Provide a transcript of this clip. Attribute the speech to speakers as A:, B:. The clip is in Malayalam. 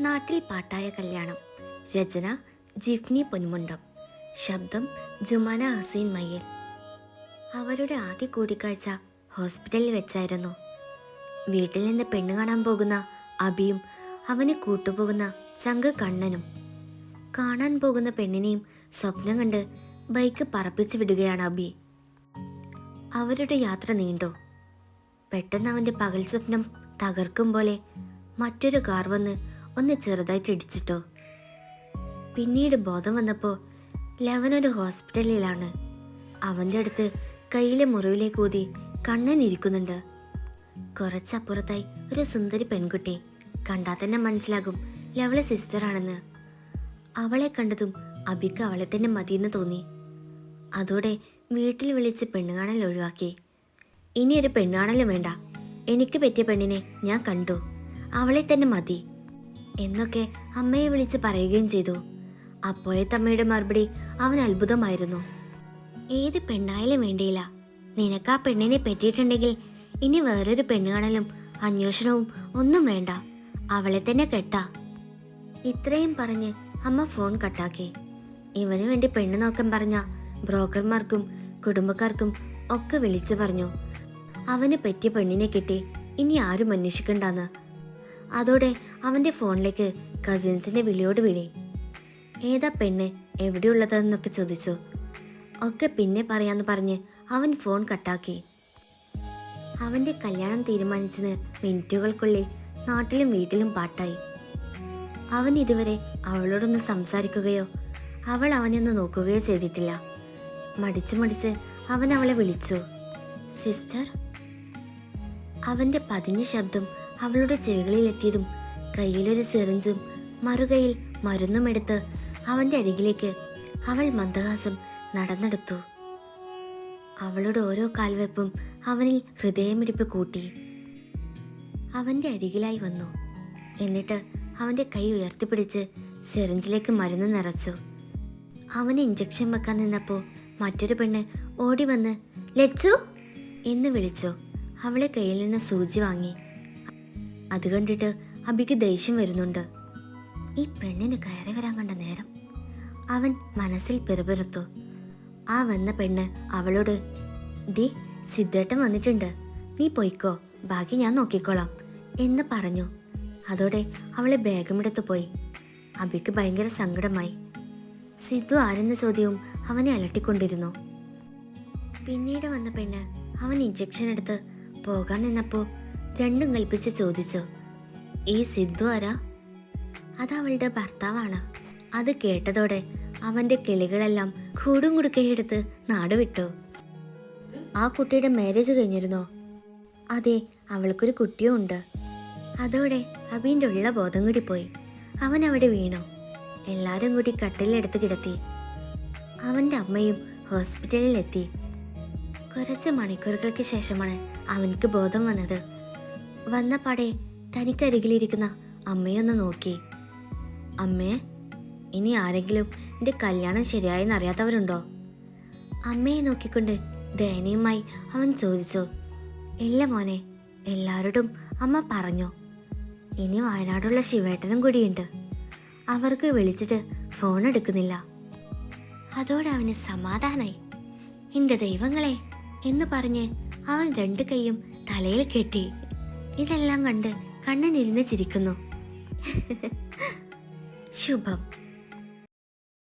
A: നാട്ടിൽ പാട്ടായ കല്യാണം. രചന ജിഫ്നി പൊന്മുണ്ടം ശബ്ദം ജുമാന ഹസീൻ മയ്യൽ. അവരുടെ ആദ്യ കൂടിക്കാഴ്ച ഹോസ്പിറ്റലിൽ വെച്ചായിരുന്നു. വീട്ടിൽ നിന്ന് പെണ്ണ് കാണാൻ പോകുന്ന അബിയും അവനെ കൂട്ടുപോകുന്ന ചങ്ക് കണ്ണനും. കാണാൻ പോകുന്ന പെണ്ണിനെയും സ്വപ്നം കണ്ട് ബൈക്ക് പറപ്പിച്ചു വിടുകയാണ് അബി. അവരുടെ യാത്ര നീണ്ടോ. പെട്ടെന്ന് അവന്റെ പകൽ സ്വപ്നം തകർക്കും പോലെ മറ്റൊരു കാർ വന്ന് ഒന്ന് ചെറുതായിട്ട് ഇടിച്ചിട്ടോ. പിന്നീട് ബോധം വന്നപ്പോൾ ലെവൻ ഒരു ഹോസ്പിറ്റലിലാണ്. അവന്റെ അടുത്ത് കയ്യിലെ മുറിവിലേക്ക് ഊതി കണ്ണൻ ഇരിക്കുന്നുണ്ട്. കുറച്ചപ്പുറത്തായി ഒരു സുന്ദരി പെൺകുട്ടി. കണ്ടാൽ തന്നെ മനസ്സിലാകും ലവളെ സിസ്റ്ററാണെന്ന്. അവളെ കണ്ടതും അബിക്ക് അവളെ തന്നെ മതിയെന്ന് തോന്നി. അതോടെ വീട്ടിൽ വിളിച്ച് പെണ്ണുകാണൽ ഒഴിവാക്കി. ഇനിയൊരു പെണ്ണാണലും വേണ്ട. എനിക്ക് പറ്റിയ പെണ്ണിനെ ഞാൻ കണ്ടു. അവളെ തന്നെ മതി. എന്നൊക്കെ അമ്മയെ വിളിച്ച് പറയുകയും ചെയ്തു. അപ്പോഴത്തമ്മയുടെ മറുപടി അവൻ അത്ഭുതമായിരുന്നു. ഏത് പെണ്ണായാലും വേണ്ടിയില്ല. നിനക്ക് ആ പെണ്ണിനെ പറ്റിയിട്ടുണ്ടെങ്കിൽ ഇനി വേറൊരു പെണ്ണുകാണലും അന്വേഷണവും ഒന്നും വേണ്ട. അവളെ തന്നെ കെട്ട. ഇത്രയും പറഞ്ഞ് അമ്മ ഫോൺ കട്ടാക്കി. ഇവന് വേണ്ടി പെണ്ണ് നോക്കാൻ പറഞ്ഞ ബ്രോക്കർമാർക്കും കുടുംബക്കാർക്കും ഒക്കെ വിളിച്ചു പറഞ്ഞു. അവന് പറ്റിയ പെണ്ണിനെ കിട്ടി ഇനി ആരും അന്വേഷിക്കണ്ടെന്ന്. അതോടെ അവന്റെ ഫോണിലേക്ക് കസിൻസിന്റെ വിളിയോട് വിളി. ഏതാ പെണ്ണ് എവിടെയുള്ളതെന്നൊക്കെ ചോദിച്ചു. ഒക്കെ പിന്നെ പറയാമെന്ന് പറഞ്ഞ് അവൻ ഫോൺ കട്ടാക്കി. അവന്റെ കല്യാണം തീരുമാനിച്ചത് മിനിറ്റുകൾക്കുള്ളിൽ നാട്ടിലും വീട്ടിലും പാട്ടായി. അവൻ ഇതുവരെ അവളോടൊന്ന് സംസാരിക്കുകയോ അവൾ അവനെ ഒന്ന് നോക്കുകയോ ചെയ്തിട്ടില്ല. മടിച്ച് മടിച്ച് അവൻ അവളെ വിളിച്ചു. സിസ്റ്റർ? അവന്റെ പതിഞ്ഞ ശബ്ദം അവളുടെ ചെവികളിൽ എത്തിയതും കയ്യിലൊരു സിറിഞ്ചും മറുകയിൽ മരുന്നുമെടുത്ത് അവന്റെ അരികിലേക്ക് അവൾ മന്ദഹാസം നടന്നെടുത്തു. അവളുടെ ഓരോ കാൽവെപ്പും അവനിൽ ഹൃദയമിടിപ്പ് കൂട്ടി. അവന്റെ അരികിലായി വന്നു. എന്നിട്ട് അവന്റെ കൈ ഉയർത്തിപ്പിടിച്ച് സെറിഞ്ചിലേക്ക് മരുന്ന് നിറച്ചു. അവന് ഇഞ്ചക്ഷൻ വെക്കാൻ നിന്നപ്പോൾ മറ്റൊരു പെണ്ണ് ഓടി വന്ന് ലച്ചു! എന്ന് വിളിച്ചു. അവളെ കയ്യിൽ നിന്ന് സൂചി വാങ്ങി. അത് കണ്ടിട്ട് അബിക്ക് ദേഷ്യം വരുന്നുണ്ട്. ഈ പെണ്ണിന് കയറി വരാൻ കണ്ട നേരം അവൻ മനസ്സിൽ പിറുപിറുത്തു. ആ വന്ന പെണ്ണ് അവളോട് ഡി സിദ്ധേട്ടൻ വന്നിട്ടുണ്ട്. നീ പൊയ്ക്കോ. ബാക്കി ഞാൻ നോക്കിക്കോളാം. എന്ന് പറഞ്ഞു. അതോടെ അവളെ ബാഗമെടുത്ത് പോയി. അബിക്ക് ഭയങ്കര സങ്കടമായി. സിദ്ധു ആരെന്ന ചോദ്യവും അവനെ അലട്ടിക്കൊണ്ടിരുന്നു. പിന്നീട് വന്ന പെണ്ണ് അവൻ ഇഞ്ചക്ഷൻ എടുത്ത് പോകാൻ നിന്നപ്പോ രണ്ടും കൽപ്പിച്ച് ചോദിച്ചു ഈ സിദ്ധു ആരാ? അതവളുടെ ഭർത്താവാണ്. അത് കേട്ടതോടെ അവന്റെ കിളികളെല്ലാം കൂടും കുടുക്കയെടുത്ത് നാട് വിട്ടു. ആ കുട്ടിയുടെ മാരേജ് കഴിഞ്ഞിരുന്നോ? അതെ അവൾക്കൊരു കുട്ടിയും ഉണ്ട്. അതോടെ അബീന്റെ ഉള്ള ബോധം കൂടി പോയി. അവൻ അവിടെ വീണു. എല്ലാരും കൂടി കട്ടിലെടുത്ത് കിടത്തി. അവന്റെ അമ്മയും ഹോസ്പിറ്റലിൽ എത്തി കുറച്ച് മണിക്കൂറുകൾക്ക് ശേഷമാണ് അവനക്ക് ബോധം വന്നത്. വന്ന പടെ തനിക്കരികിലിരിക്കുന്ന അമ്മയൊന്ന് നോക്കി. അമ്മേ ഇനി ആരെങ്കിലും എന്റെ കല്യാണം ശരിയായെന്ന് അറിയാത്തവരുണ്ടോ? അമ്മയെ നോക്കിക്കൊണ്ട് ദയനീയമായി അവൻ ചോദിച്ചു. ഇല്ല മോനെ എല്ലാവരോടും അമ്മ പറഞ്ഞു. ഇനി വയനാടുള്ള ശിവേട്ടനും കൂടിയുണ്ട്. അവർക്ക് വിളിച്ചിട്ട് ഫോൺ എടുക്കുന്നില്ല. അതോടെ അവന് സമാധാനായി. എന്റെ ദൈവങ്ങളെ എന്ന് പറഞ്ഞ് അവൻ രണ്ട് കൈയും തലയിൽ കെട്ടി. ഇതെല്ലാം കണ്ട് കണ്ണനിരുന്ന് ചിരിക്കുന്നു ശുഭം.